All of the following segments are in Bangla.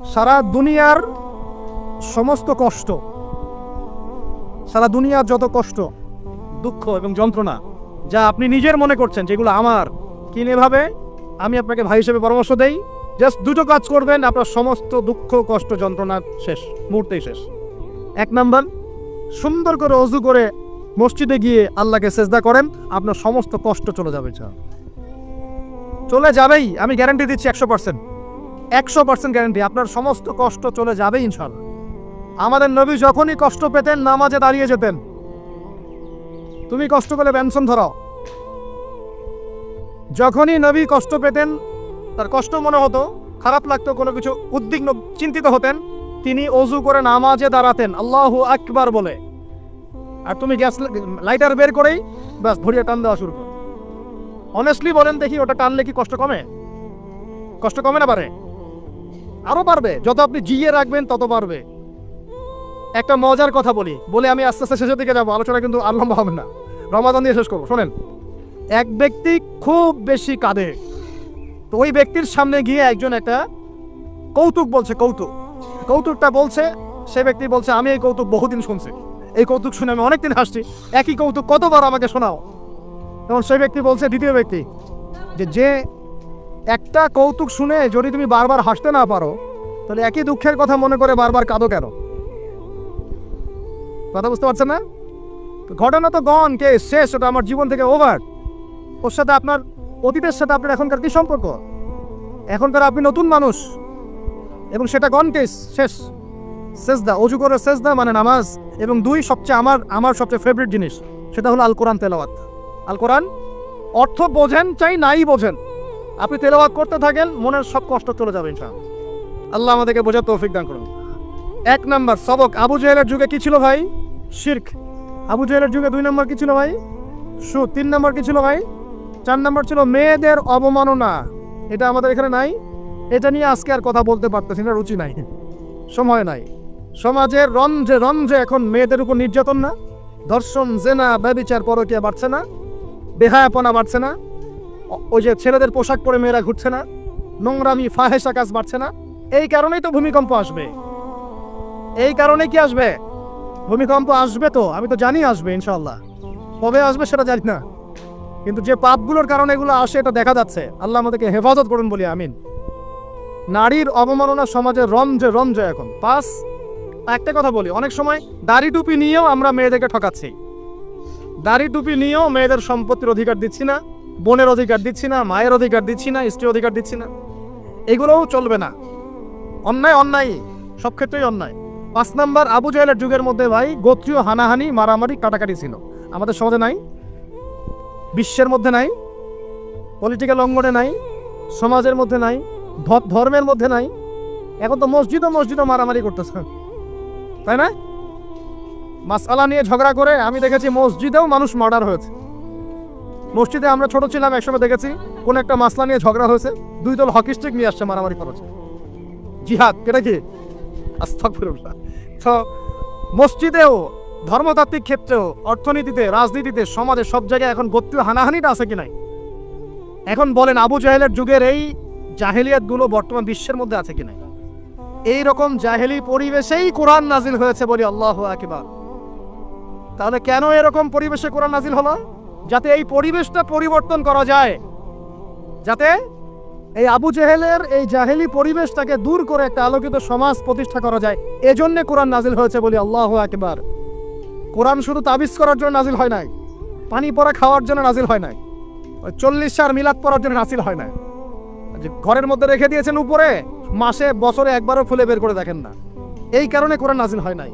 সারা দুনিয়ার সমস্ত কষ্ট, সারা দুনিয়ার যত কষ্ট, দুঃখ এবং যন্ত্রণা যা আপনি নিজের মনে করছেন, যেগুলো আমার কিনেভাবে আমি আপনাকে ভাই হিসেবে পরামর্শ দেই জাস্ট দুটো কাজ করবেন, আপনার সমস্ত দুঃখ, কষ্ট, যন্ত্রণা শেষ, মুহূর্তেই শেষ। এক নাম্বার, সুন্দর করে অজু করে মসজিদে গিয়ে আল্লাহকে সেজদা করেন, আপনার সমস্ত কষ্ট চলে যাবে চলে যাবেই, আমি গ্যারান্টি দিচ্ছি একশো পার্সেন্ট একশো পার্সেন্ট গ্যারান্টি আপনার সমস্ত কষ্ট চলে যাবে ইনশাল্লাহ আমাদের নবী যখনই কষ্ট পেতেন, নামাজে দাঁড়িয়ে যেতেন। তুমি কষ্ট পেলে পেনশন ধরাও। যখনই নবী কষ্ট পেতেন, তার কষ্ট মনে হতো, খারাপ লাগতো, কোনো কিছু উদ্বিগ্ন, চিন্তিত হতেন, তিনি অজু করে নামাজে দাঁড়াতেন। আল্লাহু আকবার বলে। আর তুমি গ্যাস লাইটার বের করেই ব্যাস ভরিয়ে টান দেওয়া শুরু করো। অনেস্টলি বলেন দেখি, ওটা টানলে কি কষ্ট কমে? কষ্ট কমে না পারে আরও পারবে যত আপনি জিয়ে রাখবেন, তত পারবে একটা মজার কথা বলি। বলে আমি আস্তে আস্তে শেষের দিকে যাব। আলোচনা কিন্তু আর লম্বা হবে না। রমাদান দিয়ে শেষ করব। শোনেন, এক ব্যক্তি খুব বেশি কাঁদে। তো ওই ব্যক্তির সামনে গিয়ে একজন একটা কৌতুক বলছে, কৌতুক। কৌতুকটা বলছে, সে ব্যক্তি বলছে, আমি এই কৌতুক বহুদিন শুনছি। এই কৌতুক শুনে আমি অনেকদিন হাসছি। একই কৌতুক কতবার আমাকে শোনাও? তখন সেই ব্যক্তি বলছে, দ্বিতীয় ব্যক্তি, যে যে একটা কৌতুক শুনে যদি তুমি বারবার হাসতে না পারো, তাহলে একই দুঃখের কথা মনে করে বারবার কাঁদো কেন? কথা বুঝতে পারছেন না? ঘটনা তো গন কে শেষ, ওটা আমার জীবন থেকে ওভার ওর সাথে আপনার অতীতের সাথে আপনার এখনকার কি সম্পর্ক? এখনকার আপনি নতুন মানুষ, এবং সেটা গন কেস শেষ। সেজদা, অজু করে সেজদা মানে নামাজ, এবং দুই সবচেয়ে আমার আমার সবচেয়ে ফেভারিট জিনিস, সেটা হলো আল কোরআন তেলাওয়াত। আল কোরআন অর্থ বোঝেন চাই নাই বোঝেন। আপনি তেলাওয়াত করতে থাকেন, মনের সব কষ্ট চলে যাবে ইনশাআল্লাহ। আল্লাহ আমাদেরকে বোঝার তৌফিক দান করুন। এক নাম্বার, সবক। আবু জাহেলের যুগে কি ছিল ভাই? শির্ক। আবু জাহেলের যুগে দুই নম্বর কি ছিল ভাই? সু তিন নম্বর কি ছিল ভাই? চার নম্বর ছিল মেয়েদের অবমাননা। এটা আমাদের এখানে নাই। এটা নিয়ে আজকে আর কথা বলতে পারতেছি না, রুচি নাই। সময় নাই। সমাজের রঞ্জে রঞ্জে এখন মেয়েদের উপর নির্যাতন না। ধর্ষণ, জেনা, ব্যবিচার, পরকিয়া বাড়ছে না। বেহায়াপনা বাড়ছে না। ওই যে ছেলেদের পোশাক পরে মেয়েরা ঘুরছে না, নোংরামি ফাহেসা কাজ বাড়ছে না, এই কারণেই তো ভূমিকম্প আসবে। এই কারণে কি আসবে? ভূমিকম্প আসবে তো, আমি তো জানি আসবে ইনশাল্লাহ কবে আসবে সেটা জানি না। কিন্তু যে পাপগুলোর কারণে এগুলো আসে, এটা দেখা যাচ্ছে। আল্লাহ আমাদেরকে হেফাজত করুন বলি, আমিন। নারীর অবমাননা সমাজে রঞ্জে রঞ্জে এখন। পাস একটা কথা বলি, অনেক সময় দাড়ি টুপি নিয়েও আমরা মেয়েদেরকে ঠকাচ্ছি। দাড়ি টুপি নিয়েও মেয়েদের সম্পত্তির অধিকার দিচ্ছি না। বোনের অধিকার দিচ্ছি না, মায়ের অধিকার দিচ্ছি না, স্ত্রীর অধিকার দিচ্ছি না। এগুলোও চলবে না। অন্যায় অন্যায়, সব ক্ষেত্রেই অন্যায়। পাঁচ নাম্বার, আবু জাহেলের যুগের মধ্যে ভাই গোত্রীয় হানাহানি, মারামারি, কাটাকাটি ছিল। আমাদের সমাজে নাই, বিশ্বের মধ্যে নাই পলিটিক্যাল অঙ্গনে নাই, সমাজের মধ্যে নাই ধর্মের মধ্যে নাই। এখন তো মসজিদও মসজিদও মারামারি করতেছে। তাই না? মাসালা নিয়ে ঝগড়া করে আমি দেখেছি মসজিদেও মানুষ মার্ডার হয়েছে। মসজিদে আমরা ছোট ছিলাম, একসময় দেখেছি কোন একটা মাসলা নিয়ে ঝগড়া হয়েছে। দুই দল হকি স্টিক নিয়ে আসছে মারামারি করেছে। জিহাদ এটা কি? মসজিদেও, ধর্মতাত্ত্বিক ক্ষেত্রেও, অর্থনীতিতে, রাজনীতিতে, সমাজে সব জায়গায় এখন গোত্রীয় হানাহানিটা আছে কি নাই? এখন বলেন আবু জাহেলের যুগের এই জাহেলিয়াতগুলো বর্তমান বিশ্বের মধ্যে আছে কি নাই? এই রকম জাহেলি পরিবেশেই কোরআন নাজিল হয়েছে বলি আল্লাহ আকবার। তাহলে কেন এরকম পরিবেশে কোরআন নাজিল হলো? যাতে এই পরিবেশটা পরিবর্তন করা যায়। যাতে এই আবু জেহেলের এই জাহেলি পরিবেশটাকে দূর করে একটা আলোকিত সমাজ প্রতিষ্ঠা করা যায়। এজন্য কোরআন নাজিল হয়েছে বলি আল্লাহ একবার কোরআন শুধু তাবিজ করার জন্য নাজিল হয় নাই, পানি পরা খাওয়ার জন্য নাজিল হয় নাই চল্লিশ সার মিলাদ পড়ার জন্য নাজিল হয় নাই। যে ঘরের মধ্যে রেখে দিয়েছেন উপরে, মাসে, বছরে একবারও ফুলে বের করে দেখেন না। এই কারণে কোরআন নাজিল হয় নাই।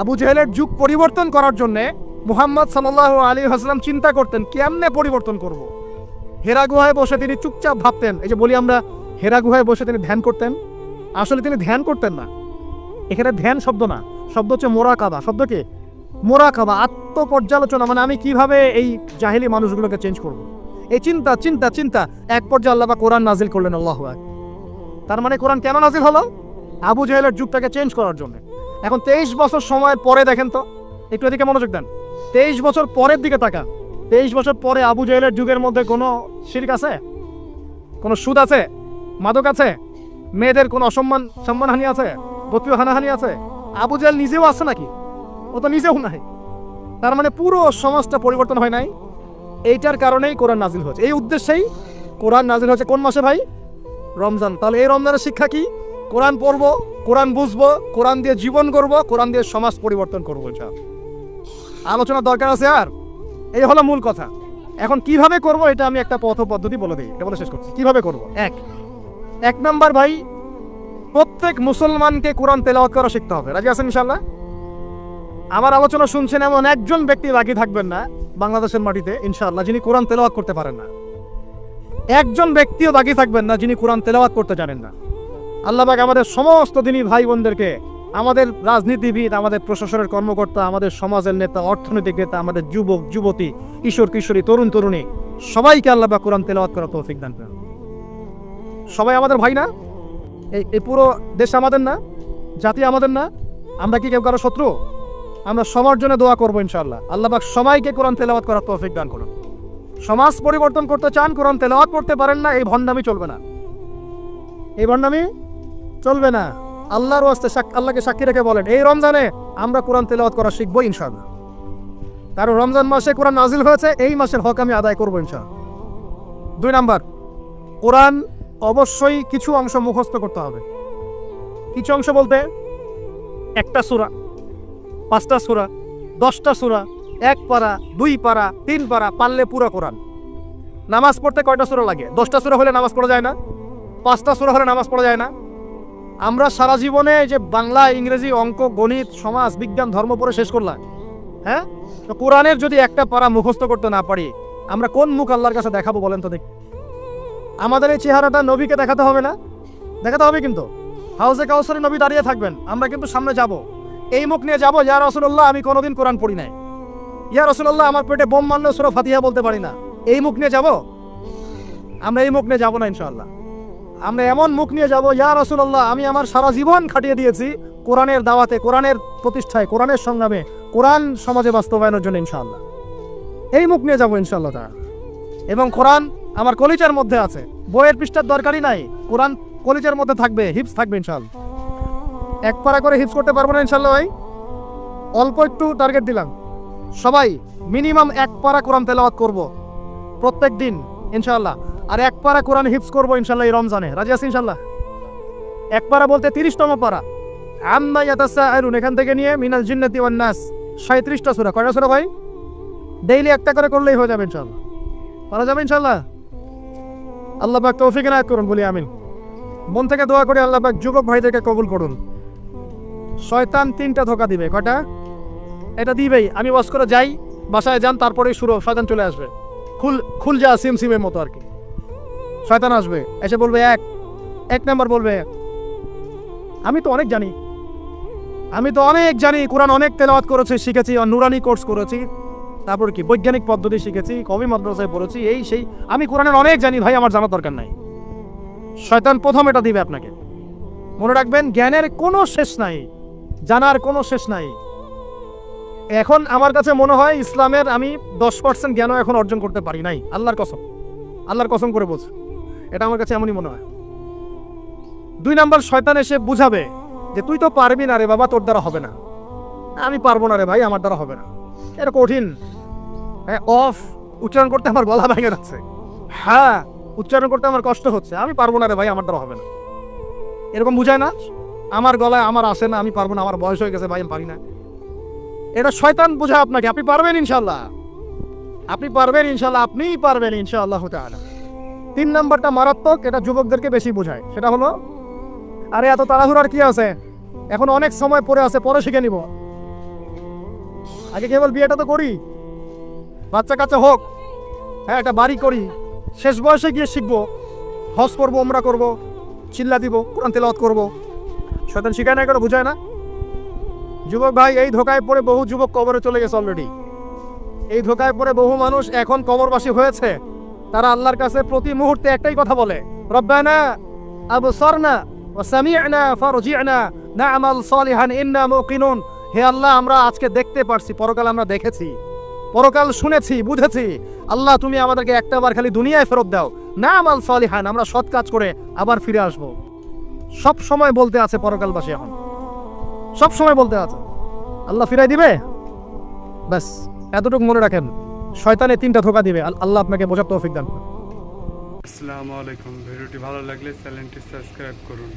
আবু জেহেলের যুগ পরিবর্তন করার জন্যে মুহাম্মদ সাল্লাহ আলী হাসলাম চিন্তা করতেন, কেমনে পরিবর্তন করব। হেরা গুহায় বসে তিনি চুপচাপ ভাবতেন, এই যে বলি আমরা, হেরা গুহায় বসে তিনি ধ্যান করতেন। আসলে তিনি ধ্যান করতেন না। এখানে ধ্যান শব্দ না, শব্দ হচ্ছে মোরা কাবা শব্দ কি? মোরা কাবা আত্মপর্যালোচনা মানে আমি কীভাবে এই জাহেলি মানুষগুলোকে চেঞ্জ করব। এই চিন্তা চিন্তা চিন্তা, এক পর্যায়ে আল্লাহ বা কোরআন নাজিল করলেন, আল্লাহ তার মানে কোরআন কেন নাজিল হলো? আবু জাহেলের যুগটাকে চেঞ্জ করার জন্য। এখন তেইশ বছর সময়ের পরে দেখেন তো, একটু এদিকে মনোযোগ দেন। তেইশ বছর পরের দিকে তাকান তেইশ বছর পরে আবু জাহেলের যুগের মধ্যে কোনো শির্ক আছে? কোনো সুদ আছে? মাদক আছে? মেয়েদের কোনো অসম্মান, সম্মানহানি আছে? বতীয় হানাহানি আছে? আবু জাহেল নিজেও আছে নাকি? ও তো নিজেও নাই। তার মানে পুরো সমাজটা পরিবর্তন হয় নাই। এইটার কারণেই কোরআন নাজিল হয়েছে। এই উদ্দেশ্যেই কোরআন নাজিল হয়েছে কোন মাসে ভাই? রমজান। তাহলে এই রমজানের শিক্ষা কি? কোরআন পড়ব, কোরআন বুঝব, কোরআন দিয়ে জীবন করব, কোরআন দিয়ে সমাজ পরিবর্তন করব এটা আলোচনা দরকার আছে আর। এই হলো মূল কথা। এখন কীভাবে করব এটা আমি একটা পথ পদ্ধতি বলে দিই। এটা বলে শেষ করছি। কীভাবে করব? এক। এক নাম্বার ভাই প্রত্যেক মুসলমানকে কোরআন তেলাওয়াত করা শিখতে হবে। রাজি আছেন ইনশাল্লাহ আমার আলোচনা শুনছেন এমন একজন ব্যক্তি বাকি থাকবেন না বাংলাদেশের মাটিতে ইনশাআল্লাহ যিনি কোরআন তেলাওয়াত করতে পারেন না। একজন ব্যক্তিও বাকি থাকবেন না যিনি কোরআন তেলাওয়াত করতে জানেন না। আল্লাহ পাক আমাদের সমস্ত দিনই ভাই বোনদেরকে আমাদের রাজনীতিবিদ, আমাদের প্রশাসনের কর্মকর্তা, আমাদের সমাজের নেতা, অর্থনৈতিক নেতা, আমাদের যুবক, যুবতী, কিশোর, কিশোরী, তরুণ, তরুণী, সবাইকে আল্লাহ বা কোরআন তেলাওয়াত করা তৌফিক দান করেন। সবাই আমাদের ভাই না? এই পুরো দেশ আমাদের না? জাতি আমাদের না? আমরা কি কেউ কারও শত্রু? আমরা সবার জন্য দোয়া করব ইনশাআল্লাহ। আল্লাহ পাক সবাইকে কোরআন তেলাওয়াত করার তৌফিক দান করুন। সমাজ পরিবর্তন করতে চান, কোরআন তেলাওয়াত করতে পারেন না, এই ভণ্ডামি চলবে না। এই ভণ্ডামি চলবে না। আল্লাহর ওয়াস্তে আল্লাহকে সাক্ষী রেখে বলেন, এই রমজানে আমরা কোরআন তেলাওয়াত করা শিখব ইনশাআল্লাহ। কারণ রমজান মাসে কোরআন নাজিল হয়েছে, এই মাসের হক আমি আদায় করব ইনশাআল্লাহ। দুই নাম্বার, কোরআন অবশ্যই কিছু অংশ মুখস্থ করতে হবে। কিছু অংশ বলতে, একটা সূরা, পাঁচটা সূরা, দশটা সূরা, এক পারা, দুই পারা, তিন পারা, পারলে পুরো কোরআন। নামাজ পড়তে কয়টা সূরা লাগে? দশটা সূরা হলে নামাজ পড়া যায় না? পাঁচটা সূরা হলে নামাজ পড়া যায় না? আমরা সারা জীবনে যে বাংলা, ইংরেজি, অঙ্ক, গণিত, সমাজ, বিজ্ঞান, ধর্ম পড়ে শেষ করলাম। হ্যাঁ? তো কোরআনের যদি একটা পারা মুখস্থ করতে না পারি, আমরা কোন মুখ আল্লাহর কাছে দেখাবো বলেন তো দেখি। আমাদের এই চেহারাটা নবীকে দেখাতে হবে না? দেখাতে হবে কিন্তু। হাউসে কাউসারে নবী দাঁড়িয়ে থাকবেন, আমরা কিন্তু সামনে যাব। এই মুখ নিয়ে যাব, ইয়া রসুল্লাহ আমি কোনোদিন কোরআন পড়ি নাই। ইয়া রসুল্লাহ আমার পেটে বোম মারলেও সুরা ফাতিহা বলতে পারি না। এই মুখ নিয়ে যাব? আমরা এই মুখ নিয়ে যাব না, ইনশাআল্লাহ। আমরা এমন মুখ নিয়ে যাব, ইয়া রসুল্লাহ আমি আমার সারা জীবন খাটিয়ে দিয়েছি কোরআনের দাওয়াতে, কোরআনের প্রতিষ্ঠায়, কোরআনের সংগ্রামে, কোরআন সমাজে বাস্তবায়নের জন্য, ইনশাআল্লাহ। এই মুখ নিয়ে যাব, ইনশাআল্লাহ তারা এবং কোরআন আমার কলিচার মধ্যে আছে। বইয়ের পৃষ্ঠার দরকারই নাই। কোরআন কলিচার মধ্যে থাকবে হিপস থাকবে, ইনশাআল্লাহ। এক পারা করে হিপস করতে পারব না ইনশাল্লাহ ভাই। অল্প একটু টার্গেট দিলাম। সবাই মিনিমাম এক পারা কোরআন তেলাওয়াত করব প্রত্যেক দিন, ইনশাআল্লাহ। আর এক পারা কোরআন হিপস করব ইনশাল্লাহ রমজানে। রাজি আছি ইনশাল্লাহ? এক পারা বলতে তিরিশতম পারা। আম্মা ইয়াতাসা আরুন এখান থেকে নিয়ে মিনাল জিন্নাতি ওয়ান নাস। সাঁত্রিশটা সুরা। কয়টা সুরা ভাই? ডেইলি একটা করে করলেই হয়ে যাবে ইনশাল্লাহ। পারা যাবে ইনশাল্লাহ? আল্লাহ পাক তৌফিক এনায়েত করুন, বলি আমিন। মন থেকে দোয়া করে আল্লাহ পাক যুবক ভাইদেরকে কবুল করুন। শয়তান তিনটা ধোকা দিবে। কয়টা? এটা দিবেই। আমি ওয়াশ করে যাই, বাসায় যান তারপরে শুরু, শয়তান চলে আসবে। খুল খুল যা সিম সিমের মতো আর কি। শয়তান আসবে। এসে বলবে এক এক নাম্বার বলবে, আমি তো অনেক জানি, আমি তো অনেক জানি, কোরআন অনেক তেলাওয়াত করেছি, শিখেছি নুরানি কোর্স করেছি, তারপর কি, বৈজ্ঞানিক পদ্ধতি শিখেছি, কবি মাদ্রাসায় পড়েছি, এই সেই, আমি কোরআনের অনেক জানি, ভাই, আমার জানার দরকার নাই। শয়তান প্রথম এটা দিবে আপনাকে। মনে রাখবেন, জ্ঞানের কোনো শেষ নাই, জানার কোনো শেষ নাই। এখন আমার কাছে মনে হয়, ইসলামের আমি দশ পার্সেন্ট জ্ঞানও এখন অর্জন করতে পারি নাই। আল্লাহর কসম আল্লাহর কসম করে বলছে। এটা আমার কাছে এমনই মনে হয়। দুই নাম্বার শয়তান এসে বুঝাবে যে তুই তো পারবি না রে বাবা, তোর দ্বারা হবে না। আমি পারব না রে ভাই, আমার দ্বারা হবে না। এটা কঠিন। হ্যাঁ অফ, উচ্চারণ করতে আমার গলা ভেঙে যাচ্ছে। হ্যাঁ উচ্চারণ করতে আমার কষ্ট হচ্ছে। আমি পারব না রে ভাই, আমার দ্বারা হবে না। এরকম বুঝায় না? আমার গলায় আমার আসে না, আমি পারব না, আমার বয়স হয়ে গেছে ভাই, আমি পারি না। এটা শয়তান বোঝায় আপনাকে, আপনি পারবেন ইনশাল্লাহ আপনি পারবেন ইনশাল্লাহ আপনিই পারবেন ইনশাআল্লাহ তাআলা। তিন নাম্বারটা মারাত্মক, এটা যুবকদেরকে বেশি বোঝায়। সেটা হলো, আরে এত তাড়াহুড়ার কি আছে? এখন অনেক সময় পরে আছে, পরে শিখে নিব। আগে কেবল বিয়েটা তো করি। বাচ্চা কাচ্চা হোক হ্যাঁ একটা বাড়ি করি। শেষ বয়সে গিয়ে শিখব। হজ করব ওমরা করব, চিল্লা দিব, কোরআন তেলাওয়াত করব। শয়তান শিখায় না করে বুঝায় না। যুবক ভাই, এই ধোকায় পড়ে বহু যুবক কবরে চলে গেছে অলরেডি এই ধোকায় পড়ে বহু মানুষ এখন কবরবাসী হয়েছে। তারা আল্লাহর কাছে প্রতি মুহূর্তে একটাই কথা বলে, রব্বানা আবসারনা ওয়া সামি'না ফারজি'না, না'মাল সালিহান, ইন্না মুকিনুন। হে আল্লাহ, আমরা আজকে দেখতে পারছি, পরকাল আমরা দেখেছি, পরকাল শুনেছি, বুঝেছি। আল্লাহ, তুমি আমাদেরকে একটা বার খালি দুনিয়ায় ফেরত দাও। না আমাল সালিহান, আমরা সৎ কাজ করে আবার ফিরে আসব। সব সময় বলতে আছে পরকালবাসী এখন। সব সময় বলতে আছে। আল্লাহ ফিরাই দিবে? ব্যাস, এতটুকু মনে রাখেন। শয়তানে তিনটা ধোকা দিবে। আল্লাহ আপনাকে বোঝার তৌফিক দান। আসসালামু আলাইকুম। ভিডিওটি ভালো লাগলে চ্যানেলটি সাবস্ক্রাইব করুন।